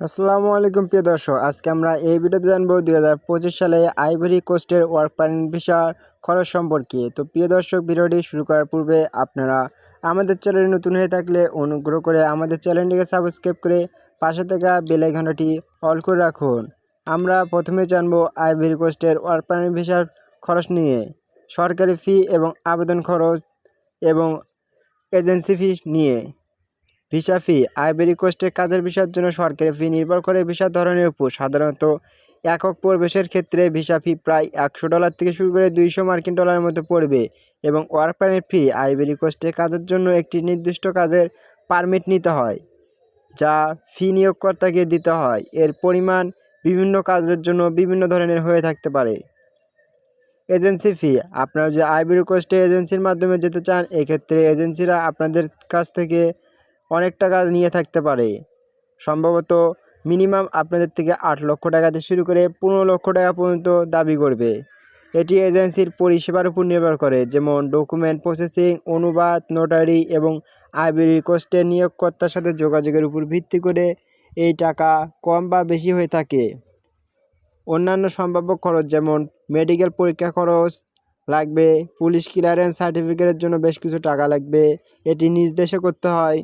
আসসালামু আলাইকুম, প্রিয় দর্শক। আজকে আমরা এই ভিডিওতে জানব দুই হাজার পঁচিশ সালে আইভরি কোস্টের ওয়ার্ক পারমিট ভিসার খরচ সম্পর্কে। তো প্রিয় দর্শক, ভিডিওটি শুরু করার পূর্বে আপনারা আমাদের চ্যানেলে নতুন হয়ে থাকলে অনুগ্রহ করে আমাদের চ্যানেলটিকে সাবস্ক্রাইব করে পাশে থাকা বেল আইকনটি অল করে রাখুন। আমরা প্রথমে জানব আইভরি কোস্টের ওয়ার্ক পারমিট ভিসার খরচ নিয়ে। সরকারি ফি এবং আবেদন খরচ এবং এজেন্সি ফি নিয়ে। ভিসা ফি আইভরি কোস্টের কাজের ভিসার জন্য সরকারি ফি নির্ভর করে ভিসার ধরনের উপর। সাধারণত একক প্রবেশের ক্ষেত্রে ভিসা ফি প্রায় একশো ডলার থেকে শুরু করে দুইশো মার্কিন ডলারের মধ্যে পড়বে এবং ওয়ার্ক পারমিট ফি আইভরি কোস্টে কাজের জন্য একটি নির্দিষ্ট কাজের পারমিট নিতে হয়, যা ফি নিয়োগকর্তাকে দিতে হয়। এর পরিমাণ বিভিন্ন কাজের জন্য বিভিন্ন ধরনের হয়ে থাকতে পারে। এজেন্সি ফি আপনারা যে আইভরি কোস্টে এজেন্সির মাধ্যমে যেতে চান, এক্ষেত্রে এজেন্সিরা আপনাদের কাছ থেকে অনেক টাকা নিয়ে থাকতে পারে। সম্ভবত মিনিমাম আপনাদের থেকে আট লক্ষ টাকা থেকে শুরু করে পনেরো লক্ষ টাকা পর্যন্ত দাবি করবে। এটি এজেন্সির পরিষেবার উপর নির্ভর করে, যেমন ডকুমেন্ট প্রসেসিং, অনুবাদ, নোটারি এবং আইভরি কোস্টের নিয়োগকর্তার সাথে যোগাযোগের উপর ভিত্তি করে এই টাকা কম বা বেশি হয়ে থাকে। অন্যান্য সম্ভাব্য খরচ যেমন মেডিকেল পরীক্ষা খরচ লাগবে, পুলিশ ক্লিয়ারেন্স সার্টিফিকেটের জন্য বেশ কিছু টাকা লাগবে, এটি নিজ দেশে করতে হয়।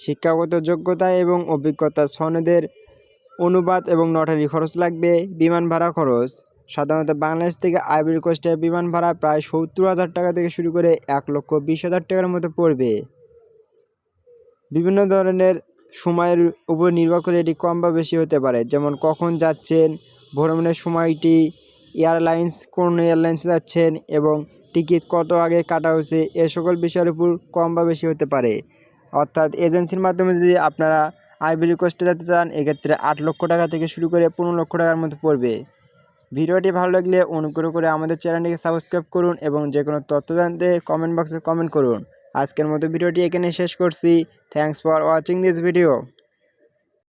শিক্ষাগত যোগ্যতা এবং অভিজ্ঞতা সনদের অনুবাদ এবং নটারি খরচ লাগবে, বিমান ভাড়া খরচ। সাধারণত বাংলাদেশ থেকে আইভরি কোস্টে বিমান ভাড়া প্রায় সত্তর হাজার টাকা থেকে শুরু করে এক লক্ষ বিশ হাজার টাকার মতো পড়বে। বিভিন্ন ধরনের সময়ের উপর নির্ভর করে এটি কম বা বেশি হতে পারে, যেমন কখন যাচ্ছেন, ভ্রমণের সময়টি, এয়ারলাইন্স, কোন এয়ারলাইন্সে যাচ্ছেন এবং টিকিট কত আগে কাটা হয়েছে, এ সকল বিষয়ের উপর কম বা বেশি হতে পারে। অর্থাৎ এজেন্সির মাধ্যমে যদি আপনারা আইবি রিকোয়েস্টে যেতে চান, এক্ষেত্রে আট লক্ষ টাকা থেকে শুরু করে পনেরো লক্ষ টাকার মধ্যে পড়বে। ভিডিওটি ভালো লাগলে অনুগ্রহ করে আমাদের চ্যানেলটিকে সাবস্ক্রাইব করুন এবং যে কোনো তথ্য জানতে কমেন্ট বক্সে কমেন্ট করুন। আজকের মতো ভিডিওটি এখানে শেষ করছি। Thanks for watching this video